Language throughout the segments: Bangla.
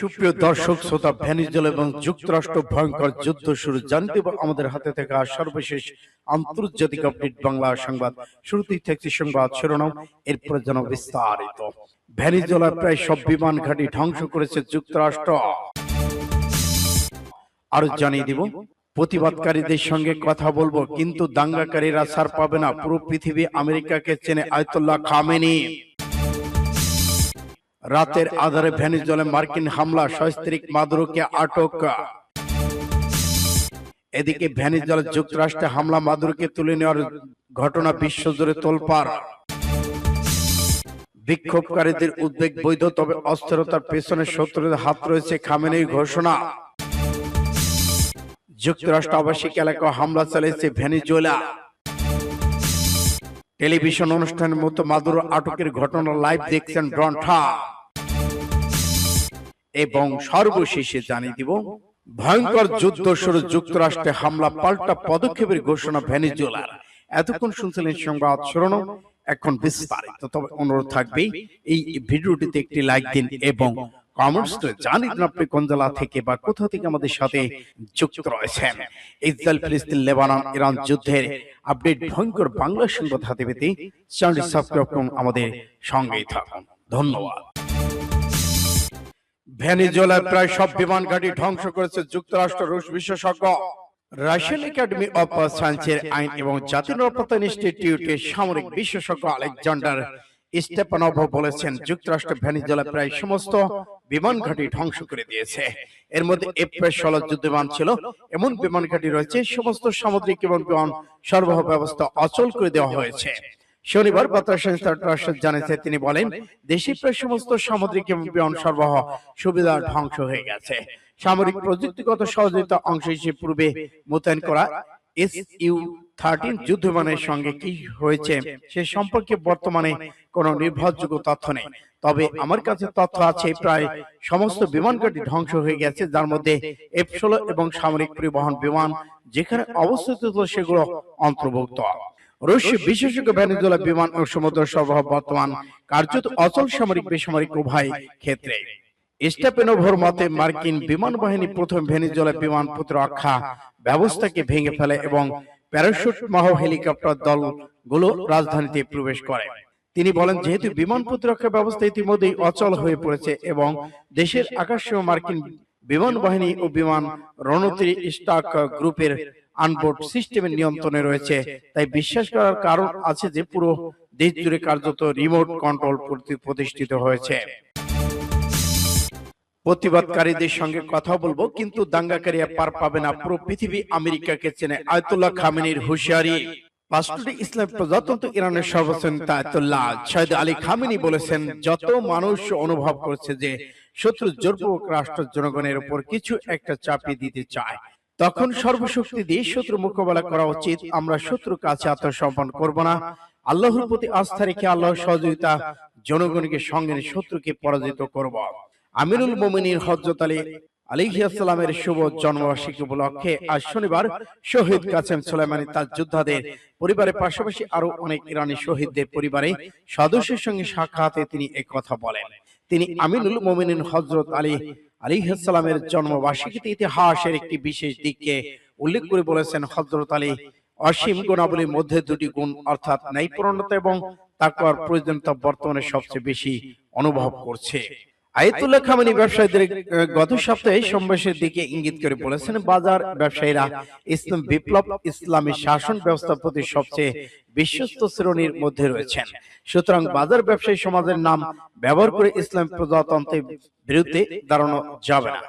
সুপ্রিয় দর্শক, শ্রোতা ভেনিজুয়েলা এবং যুক্তরাষ্ট্র ভয়ঙ্কর যুদ্ধ শুরু। জানতে আমাদের হাতে থাকা সর্বশেষ আন্তর্জাতিক আপডেট বাংলা সংবাদ। শুরুতেই থাকছে সংবাদ শিরোনাম, এরপরে যেন বিস্তারিত। ভেনিজুয়েলার প্রায় সব বিমান ঘাঁটি ধ্বংস করেছে যুক্তরাষ্ট্র। আরও জানিয়ে দিব, প্রতিবাদকারীদের সঙ্গে কথা বলব, কিন্তু দাঙ্গাকারীরা ছাড় পাবে না। পুরো পৃথিবী আমেরিকাকে চেনে আয়তুল্লাহ খামেনি। রাতের আধারে ভেনিজুয়েলা মার্কিন হামলা সস্ত্রীক মাদুরোকে আটক। এদিকে ভেনিজুয়েলা যুক্তরাষ্ট্রে হামলা মাদুরোকে তুলে নেওয়ার ঘটনা বিশ্বজুড়ে তোলপাড়। বিক্ষোভকারীদের উদ্বেগ বৈধ তবে অস্থিরতার পেছনে শত্রুদের হাত রয়েছে খামেনেই ঘোষণা। যুক্তরাষ্ট্র আবাসিক এলাকা হামলা চালিয়েছে ভেনিজুয়েলা। টেলিভিশন অনুষ্ঠানের মতো মাদুরো আটকের ঘটনা লাইভ দেখছেন ব্রন্ঠা। এবং সর্বশেষে জানিয়ে দিব ভয়ঙ্কর যুদ্ধ শুরু যুক্তরাষ্ট্রে হামলা পাল্টা পদক্ষেপের ঘোষণা ভেনিজুয়েলার। এতক্ষণ শুনছিলেন সংবাদ শিরোনাম এখন বিস্তারিত। তবে অনুরোধ থাকবে এই ভিডিওটিতে একটি লাইক দিন এবং কমেন্টস জানিয়ে দিন আপনি কোন জেলা থেকে বা কোথা থেকে আমাদের সাথে যুক্ত রয়েছেন। ইসরায়েল ফিলিস্তিন লেবানন ইরান যুদ্ধের আপডেট ভয়ঙ্কর বাংলা সংবাদ হাতে পেতে চ্যানেলটি সাবস্ক্রাইব করুন আমাদের সঙ্গেই থাকুন। ধন্যবাদ। ভেনিজুয়েলার প্রায় সব বিমান ঘাঁটি ধ্বংস করেছে যুক্তরাষ্ট্র রুশ বিশেষজ্ঞ রাশিয়ান একাডেমি অফ সায়েন্সের আইন এবং জাতীয় নিরাপত্তা ইনস্টিটিউটের সামরিক বিশেষজ্ঞ আলেকজান্ডার স্টেপানভ বলেছেন যুক্তরাষ্ট্র ভেনিজুয়েলা প্রায় সমস্ত বিমান ঘাঁটি ধ্বংস করে দিয়েছে। এর মধ্যে এফএস ষোলো যুদ্ধবিমান ছিল এমন বিমান ঘাঁটি রয়েছে সমস্ত সামুদ্রিক এবং বিমান সরবরাহ ব্যবস্থা অচল করে দেওয়া হয়েছে। শনিবার বার্তা সংস্থা ট্রাস্ট জানিয়েছে তিনি বলেন দেশে প্রায় সমস্ত সামুদ্রিক বিমান সরবরাহ সুবিধা ধ্বংস হয়ে গেছে। সামরিক প্রযুক্তিগত সহযোগিতা অংশ হিসেবে পূর্বে মোতায়েন করা এস ইউ থার্টিন যুদ্ধবিমানের সঙ্গে কি হয়েছে সে সম্পর্কে বর্তমানে কোনো নির্ভরযোগ্য তথ্য নেই। তবে আমার কাছে তথ্য আছে প্রায় সমস্ত বিমান ঘাঁটি ধ্বংস হয়ে গেছে যার মধ্যে এফ ষোলো এবং সামরিক পরিবহন বিমান যেখানে অবস্থিত ছিল সেগুলো অন্তর্ভুক্ত রুশ বিশেষজ্ঞ ভেনেজুয়েলা বিমান ও সমুদ্র সরবরাহ বর্তমান কার্যত অচল সামরিক বেসামরিক উভয় ক্ষেত্রে। স্টেপেনোভোর মতে মার্কিন বিমান বাহিনী প্রথম ভেনেজুয়েলা বিমান প্রতিরক্ষা ব্যবস্থাকে ভেঙে ফেলে এবং প্যারাশুট মাহ হেলিকপ্টার দলগুলো রাজধানীতে প্রবেশ করে। তিনি বলেন যেহেতু বিমান প্রতিরক্ষা ব্যবস্থা ইতিমধ্যেই অচল হয়ে পড়েছে এবং দেশের আকাশীয় মার্কিন বিমান বাহিনী ও বিমান রণতরী স্টাক গ্রুপের আনবোর্ড সিস্টেমের নিয়ন্ত্রণে রয়েছে। তাই বিশ্বাস করার কারণ আছে যে পুরো দেশ জুড়ে কার্যত রিমোট কন্ট্রোল প্রতিষ্ঠিত হয়েছে। প্রতিবাদকারীদের সঙ্গে কথা বলব কিন্তু দাঙ্গাকারীরা পার পাবে না। পুরো পৃথিবী আমেরিকাকে চেনে। আয়তুল্লাহ খামেনির হুঁশিয়ারি। পাঁচটি ইসলাম প্রজাতন্ত্র ইরানের সর্বোচ্চ নেতা আয়তুল্লাহ। সৈয়দ আলী খামেনি বলেছেন যত মানুষ অনুভব করছে যে শত্রু জোরপূর্বক রাষ্ট্র জনগণের উপর কিছু একটা চাপিয়ে দিতে চায়। তখন সর্বশক্তি দিয়ে শত্রু মোকাবেলা করা উচিত। আমরা শত্রু কাছে আত্মসমর্পণ করব না। আল্লাহর প্রতি আস্থা রেখে আল্লাহর সহযোগিতা জনগণকে সঙ্গে শত্রুকে পরাজিত করব। আমিরুল মোমিনীর হজরত আলী আলিহিয়াসালামের শুভ জন্মবার্ষিকী উপলক্ষে আজ শনিবার শহীদ কাসেম সুলাইমানি তার যোদ্ধাদের পরিবারের পাশাপাশি আরও অনেক ইরানি শহীদদের পরিবারে সদস্যের সঙ্গে সাক্ষাতে তিনি এক কথা বলেন। তিনি আমিনুল মোমিনিন হজরত আলী আলিহাসালামের জন্মবার্ষিকীতে ইতিহাসের একটি বিশেষ দিককে উল্লেখ করে বলেছেন হজরত আলী। অসীম গুণাবলীর মধ্যে দুটি গুণ অর্থাৎ ন্যায়পূর্ণতা এবং তাকওয়ার প্রয়োজনীয়তা বর্তমানে সবচেয়ে বেশি অনুভব করছে। আয়তুল্লাহ খামেনি ব্যবসায়ীদের গত সপ্তাহে সমাবেশের দিকে ইঙ্গিত করে বলেছেন বাজার ব্যবসায়ীরা ইসলাম বিপ্লব, ইসলামী শাসন ব্যবস্থার প্রতি সবচেয়ে বিশ্বস্ত শ্রেণির মধ্যে রয়েছেন। সুতরাং বাজার ব্যবসায়ী সমাজের নাম ব্যবহার করে ইসলাম প্রজাতন্ত্রের বিরুদ্ধে দাঁড়ানো যাবে না।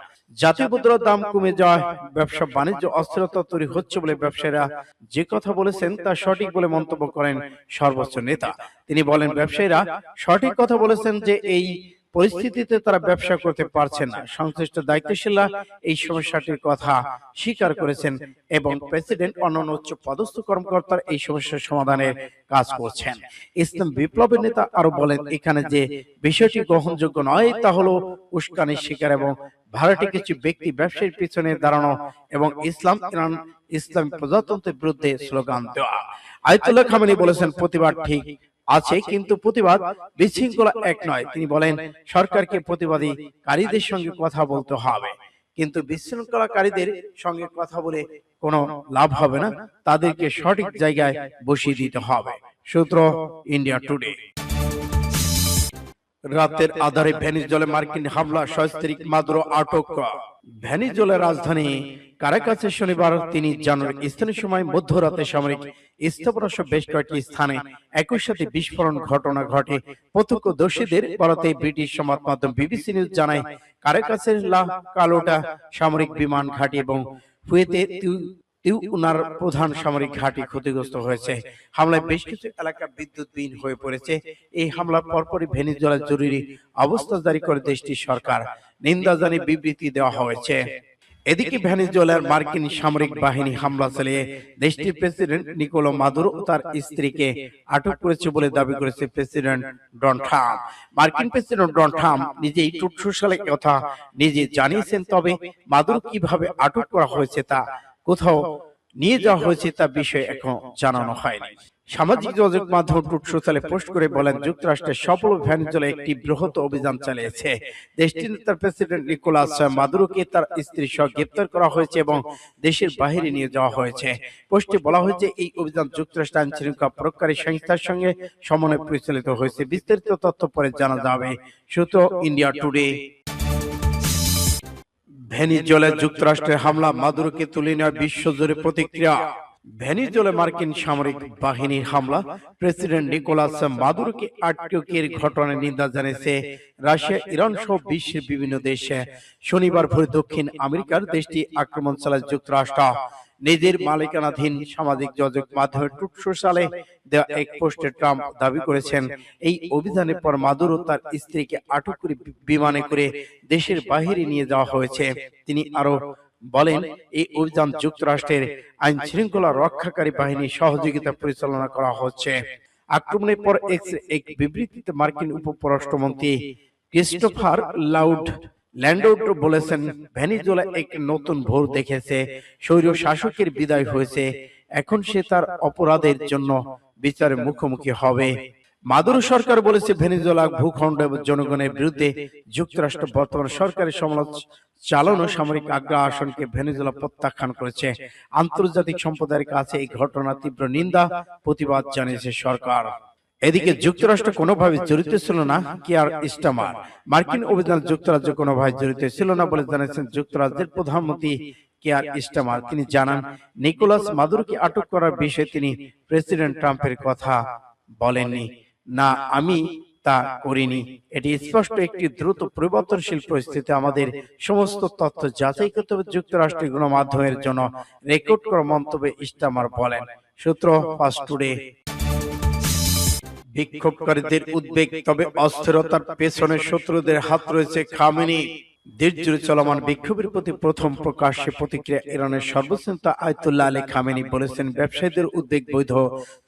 জাতীয় মুদ্রার দাম কমে যাওয়ায় ব্যবসা বাণিজ্য অস্থিরতা তৈরি হচ্ছে বলে ব্যবসায়ীরা যে কথা বলেছেন তা সঠিক বলে মন্তব্য করেন সর্বোচ্চ নেতা। তিনি বলেন, ব্যবসায়ীরা সঠিক কথা বলেছেন যে এই পরিস্থিতিতে তারা ব্যবসা করতে পারছে না। সংশ্লিষ্ট দায়িত্বশীলরা এই সমস্যাটির কথা স্বীকার করেছেন এবং প্রেসিডেন্ট অন্যান্য উচ্চ পদস্থ কর্মকর্তার এই সমস্যার সমাধানের কাজ করছেন। ইসলাম বিপ্লবের নেতা আরও বলেন এখানে যে বিষয়টি গ্রহণযোগ্য নয় তা হলো উস্কানির শিকার এবং ভারতে কিছু ব্যক্তি ব্যবসায়ীর পিছনে দাঁড়ানো এবং ইসলাম ইরান ইসলাম প্রজাতন্ত্রের বিরুদ্ধে স্লোগান দেওয়া। আয়তুল্লাহ খামেনি বলেছেন প্রতিবাদ ঠিক আছে কিন্তু প্রতিবাদ বিশৃঙ্খলা এক নয়। তিনি বলেন সরকারকে প্রতিবাদী কারীদের সঙ্গে কথা বলতে হবে। কিন্তু বিশৃঙ্খলাকারীদের সঙ্গে কথা বলে কোনো লাভ হবে না। তাদেরকে সঠিক জায়গায় বসিয়ে দিতে হবে। সূত্র ইন্ডিয়া টুডে। রাতের আধারে ভেনিজুয়েলা মার্কিন হামলা সস্ত্রীক মাদুরো আটক ভেনিজুয়েলার রাজধানী কারাকাসে শনিবার তিনি জানুয়ারি স্থানীয় সময় মধ্যরাতে সামরিক স্থাপনা বেশ কয়েকটি স্থানে একই সাথে বিস্ফোরণ ঘটনা ঘটে। প্রত্যক্ষদর্শীদের বরাতে ব্রিটিশ সংবাদ মাধ্যম বিবিসি নিউজ জানায় কারাকাসের লা কালোটা সামরিক বিমান ঘাঁটি এবং ফুয়েতে তিউনার প্রধান সামরিক ঘাঁটি ক্ষতিগ্রস্ত হয়েছে। হামলায় বেশ কিছু এলাকা বিদ্যুৎবিহীন হয়ে পড়েছে। এই হামলার পরপরই ভেনিজুয়েলা জরুরি অবস্থা জারি করে দেশটির সরকার। নিন্দা জানিয়ে বিবৃতি দেওয়া হয়েছে। এদিকে ভেনিজুয়েলার মার্কিন সামরিক বাহিনী হামলা চালিয়ে দেশটির প্রেসিডেন্ট নিকোলো মাদুরো ও তার স্ত্রীকে আটক করেছে বলে দাবি করেছে প্রেসিডেন্ট ডন ট্রাম্প। মার্কিন প্রেসিডেন্ট ডন ট্রাম্প নিজেই কথা নিজে জানিয়েছেন তবে মাদুরো কীভাবে আটক করা হয়েছে তা কোথাও নিয়ে যাওয়া হয়েছে তা বিষয়ে এখন জানানো হয়নি। সামাজিক যোগাযোগ মাধ্যম টুট সোশ্যালে পোস্ট করে বলেন, যুক্তরাষ্ট্রের সফল ভ্যানজলে একটি বৃহৎ অভিযান চালিয়েছে। দেশটির তার প্রেসিডেন্ট নিকোলাস মাদুরোকে তার স্ত্রী সহ গ্রেপ্তার করা হয়েছে এবং দেশের বাহিরে নিয়ে যাওয়া হয়েছে। পোস্টে বলা হয়েছে, এই অভিযান যুক্তরাষ্ট্র আইন শৃঙ্খলা প্রকারী সংস্থার সঙ্গে সমন্বয় পরিচালিত হয়েছে। বিস্তারিত তথ্য পরে জানা যাবে। সূত্র ইন্ডিয়া টুডে। ভেনিজুয়েলা যুক্তরাষ্ট্রের হামলা মাদুরোকে তুলে নেওয়া বিশ্বজুড়ে প্রতিক্রিয়া। ভেনিজুয়েলা মার্কিন সামরিক বাহিনীর হামলা। প্রেসিডেন্ট নিকোলাস মাদুরোকে আটকের ঘটনার নিন্দা জানিয়েছে রাশিয়া ইরান সহ বিশ্বের বিভিন্ন দেশে। শনিবার ভোরে দক্ষিণ আমেরিকার দেশটি আক্রমণ চালায় যুক্তরাষ্ট্র। নিজের মালিকানাধীন সামাজিক যোগাযোগ মাধ্যমে টুট সোশ্যালে দেওয়া এক পোস্টে ট্রাম্প দাবি করেছেন এই অভিযানের পর মাদুরো তার স্ত্রীকে আটক করে বিমানে করে দেশের বাহিরে নিয়ে যাওয়া হয়েছে। তিনি আরও বলেন এই অভিযান যুক্তরাষ্ট্রের আইন শৃঙ্খলা রক্ষাকারী বাহিনীর সহযোগিতা পরিচালনা করা হচ্ছে। আক্রমণের পর এক বিবৃতিতে মার্কিন উপপরাষ্ট্রমন্ত্রী ক্রিস্টোফার লাউড ল্যান্ডোট বলেছেন, ভেনিজুয়েলা এক নতুন ভোর দেখেছে, স্বৈর শাসকের বিদায় হয়েছে, এখন সে তার অপরাধের জন্য বিচারের মুখোমুখি হবে। মাদুরো সরকার বলেছে, ভেনিজুয়েলা ভূখণ্ড এবং জনগণের বিরুদ্ধে যুক্তরাষ্ট্র বর্তমান সরকারের সমালোচনা চালানো সামরিক আগ্রাসনকে ভেনেজুয়েলা প্রত্যাখ্যান করেছে। আন্তর্জাতিক সম্প্রদায়ের কাছে এই ঘটনা তীব্র নিন্দা, প্রতিবাদ জানিয়েছে সরকার। এদিকে যুক্তরাষ্ট্র কোনোভাবে জড়িত ছিল না কেয়ার স্টামার মার্কিন অভিযান যুক্তরাজ্য কোনোভাবে জড়িত ছিল না বলে জানিয়েছেন যুক্তরাজ্যের প্রধানমন্ত্রী কেয়ার স্টামার তিনি জানান নিকোলাস মাদুরকে আটক করার বিষয়ে তিনি প্রেসিডেন্ট ট্রাম্পের কথা বলেননি। না আমি তা করিনি। এটি স্পষ্ট একটি দ্রুত পরিবর্তনশীল পরিস্থিতি আমাদের সমস্ত তথ্য যাচাই করতে হবে যুক্তরাষ্ট্রের গণমাধ্যমের জন্য রেকর্ড করা মন্তব্যে ইস্টামার বলেন। সূত্র ফাস্ট টুডে বিক্ষোভকারীদের উদ্বেগ তবে অস্থিরতার পেছনে শত্রুদের হাত রয়েছে খামেনি। দেশ জুড়ে চলমান বিক্ষোভের প্রতি প্রথম প্রকাশ্যে প্রতিক্রিয়া ইরানের সর্বশ্রেষ্ঠ আয়তুল্লাহ আলী খামেনি বলেছেন ব্যবসায়ীদের উদ্বেগ বৈধ।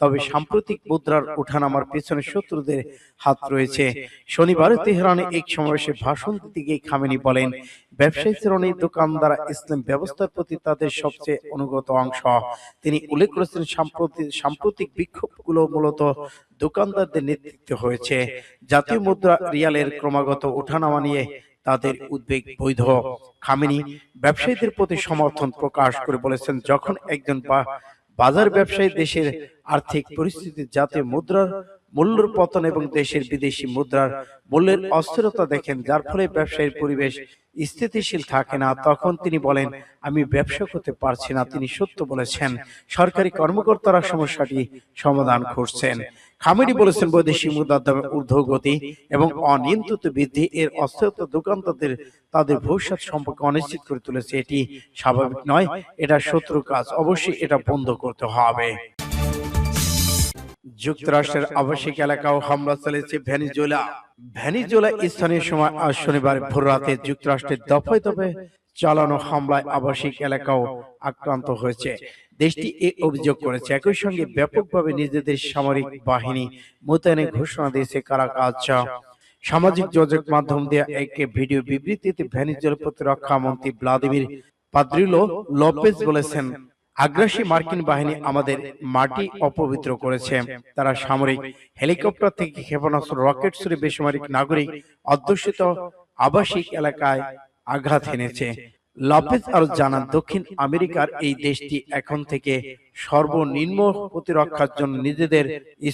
তবে সাম্প্রতিক মুদ্রার উঠানামার পেছনে শত্রুদের হাত রয়েছে। শনিবার তেহরানে এক সমাবেশে ভাষণ দিতে গিয়ে খামেনি বলেন। ব্যবসায়ী শ্রেণি দোকানদার ইসলাম ব্যবস্থার প্রতি তাদের সবচেয়ে অনুগত অংশ। তিনি উল্লেখ করেছেন সাম্প্রতিক সাম্প্রতিক বিক্ষোভগুলো মূলত দোকানদারদের নেতৃত্বে হয়েছে জাতীয় মুদ্রা রিয়ালের ক্রমাগত ওঠানামা নিয়ে তাদের উদ্বেগ বৈধ। খামিনি ব্যবসায়ীদের প্রতি সমর্থন প্রকাশ করে বলেছেন যখন একজন বাজার ব্যবসায়ী দেশের আর্থিক পরিস্থিতি জাতীয় মুদ্রার মূল্যর পতন এবং দেশের বিদেশি মুদ্রার মূল্যের অস্থিরতা দেখেন, যার ফলে ব্যবসায়ীর পরিবেশ স্থিতিশীল থাকে না। তখন তিনি বলেন, আমি ব্যবসা করতে পারছি না। তিনি সত্য বলেছেন। সরকারি কর্মকর্তারা সমস্যাটি সমাধান করছেন। খামেরি বলেছেন, বৈদেশিক মুদ্রার দামে ঊর্ধ্বগতি এবং অনিয়ন্ত্রিত বৃদ্ধি, এর অস্থিরতা দোকানদারদের তাদের ভবিষ্যৎ সম্পর্কে অনিশ্চিত করে তুলেছে। এটি স্বাভাবিক নয়, এটা শত্রু কাজ। অবশ্যই এটা বন্ধ করতে হবে। যুক্তরাষ্ট্রের আবাসিক এলাকাও হামলা চালিয়েছে ভেনিজুয়েলা। ভেনিজুয়েলা। স্থানীয় সময় আজ শনিবার ভোর রাতে যুক্তরাষ্ট্রের দফায় দফায় চালানো হামলায় আবাসিক এলাকাও আক্রান্ত হয়েছে। দেশটি এ অভিযোগ করেছে। একই সঙ্গে ব্যাপকভাবে নিজেদের সামরিক বাহিনী মোতায়েনের ঘোষণা দিয়েছে কারাকাজ সামাজিক যোগাযোগ মাধ্যম দিয়ে এক ভিডিও বিবৃতিতে ভেনিজুয়েলা প্রতিরক্ষা মন্ত্রী ভ্লাদিমির পাদ্রিলো লোপেজ বলেছেন। আগ্রাসী মার্কিন বাহিনী আমাদের মাটি অপবিত্র করেছে। তারা সামরিক হেলিকপ্টার থেকে ক্ষেপণাস্ত্র রকেট ছুড়ে বেসামরিক নাগরিক অধ্যুষিত আবাসিক এলাকায় আঘাত এনেছে। লপেজ আরও জানান দক্ষিণ আমেরিকার এই দেশটি এখন থেকে সর্বনিম্ন প্রতিরক্ষার জন্য নিজেদের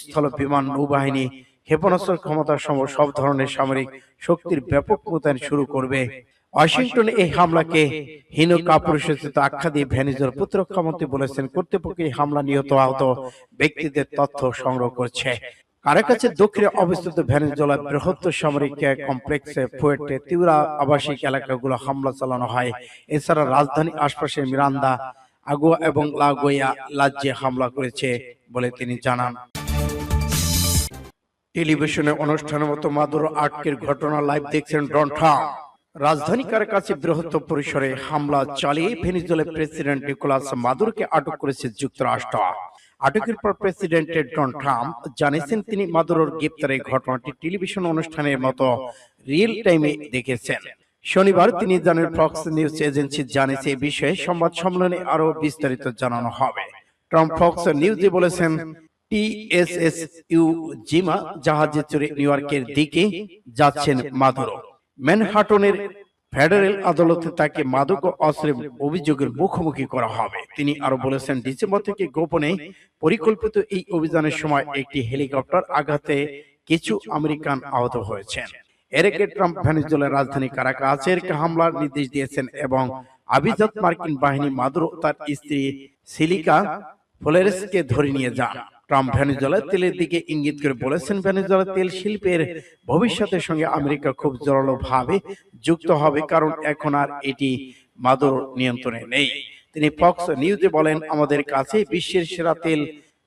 স্থল বিমান নৌবাহিনী ক্ষেপণাস্ত্র ক্ষমতা সম সব ধরনের সামরিক শক্তির ব্যাপক মোতায়েন শুরু করবে। ওয়াশিংটনে এই হামলাকে হীন কাপুরুষোচিত আখ্যা দিয়ে ভ্যানিজুয়ার প্রতিরক্ষা মন্ত্রী বলেছেন, কর্তৃপক্ষ এই হামলা নিহত আহত ব্যক্তিদের তথ্য সংগ্রহ করছে। দক্ষিণে অবস্থিত ভেনেজুয়েলার বৃহত্তর সামরিক কমপ্লেক্সে ফুয়েটে তীব্র আবাসিক এলাকাগুলো হামলা চালানো হয়। এছাড়া রাজধানী আশপাশে মিরান্দা আগুয়া এবং লাগোয়া রাজ্যে হামলা করেছে বলে তিনি জানান। টেলিভিশনে অনুষ্ঠানের মতো মাদুর আটকের ঘটনা লাইভ দেখছেন ডন ট্রাম্প রাজধানী কাছে বৃহত্তর পরিসরে হামলা চালিয়ে ভেনিজুয়েলার প্রেসিডেন্ট নিকোলাস মাদুরকে আটক করেছে যুক্তরাষ্ট্র। আটকের পর প্রেসিডেন্ট ডোনাল্ড ট্রাম্প জানিয়েছেন তিনি মাদুরোর গ্রেপ্তারের ঘটনাটি টেলিভিশন অনুষ্ঠানের মতো রিয়েল টাইমে দেখেছেন। শনিবার তিনি জানেন ফক্স নিউজ এজেন্সি জানিয়েছে এই বিষয়ে সংবাদ সম্মেলনে আরও বিস্তারিত জানানো হবে। ট্রাম্প ফক্স নিউজে বলেছেন গোপনে পরিকল্পিত এই অভিযানের সময় একটি হেলিকপ্টার আঘাতে কিছু আমেরিকান আহত হয়েছেন। এর আগে ট্রাম্প ভেনেজুয়েলার রাজধানী কারাকাসের হামলার নির্দেশ দিয়েছেন এবং আভিজাত মার্কিন বাহিনী মাদুরো তার স্ত্রী সিলিকা ফ্লোরেসকে ধরে নিয়ে যান। ট্রাম্প ভেনেজুয়েলার তেলের দিকে ইঙ্গিত করে বলেছেন ভেনেজুয়েলার তেল শিল্পের ভবিষ্যতের সঙ্গে আমেরিকা খুব জোরালো ভাবে যুক্ত হবে কারণ এখন আর এটি মাদুর নিয়ন্ত্রণে নেই। তিনি ফক্স নিউজে বলেন আমাদের কাছে বিশ্বের সেরা তেল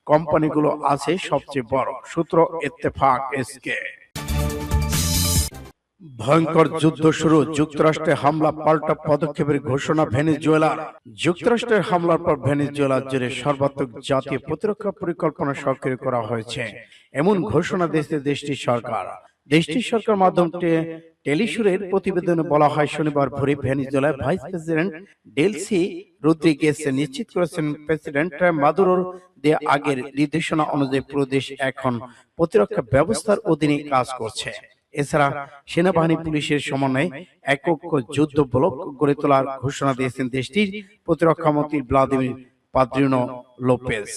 কোম্পানিগুলো আছে সবচেয়ে বড়। সূত্র ইত্তেফাক এসকে ভয়ঙ্কর যুদ্ধ শুরু যুক্তরাষ্ট্রে হামলা পাল্টা পদক্ষেপের ঘোষণা ভেনেজুয়েলার যুক্তরাষ্ট্রের হামলার পর ভেনেজুয়েলা জুড়ে সর্বাত্মক জাতীয় প্রতিরক্ষা পরিকল্পনা সক্রিয় করা হয়েছে। এমন ঘোষণা দিয়েছে দেশটির সরকার। দেশটির সরকার মাধ্যমে টেলিসুরের প্রতিবেদনে বলা হয়। শনিবার ভোরে ভেনেজুয়েলার ভাইস প্রেসিডেন্ট ডেলসি রুদ্রিগেস নিশ্চিত করেছেন প্রেসিডেন্ট মাদুরোর দেয়া আগের নির্দেশনা অনুযায়ী প্রদেশ এখন প্রতিরক্ষা ব্যবস্থার অধীনে কাজ করছে। এছাড়া সেনাবাহিনী পুলিশের সমন্বয়ে একক যুদ্ধ ব্লক গড়ে তোলার ঘোষণা দিয়েছেন দেশটির প্রতিরক্ষামন্ত্রী ভ্লাদিমির পাদ্রিনো লোপেজ।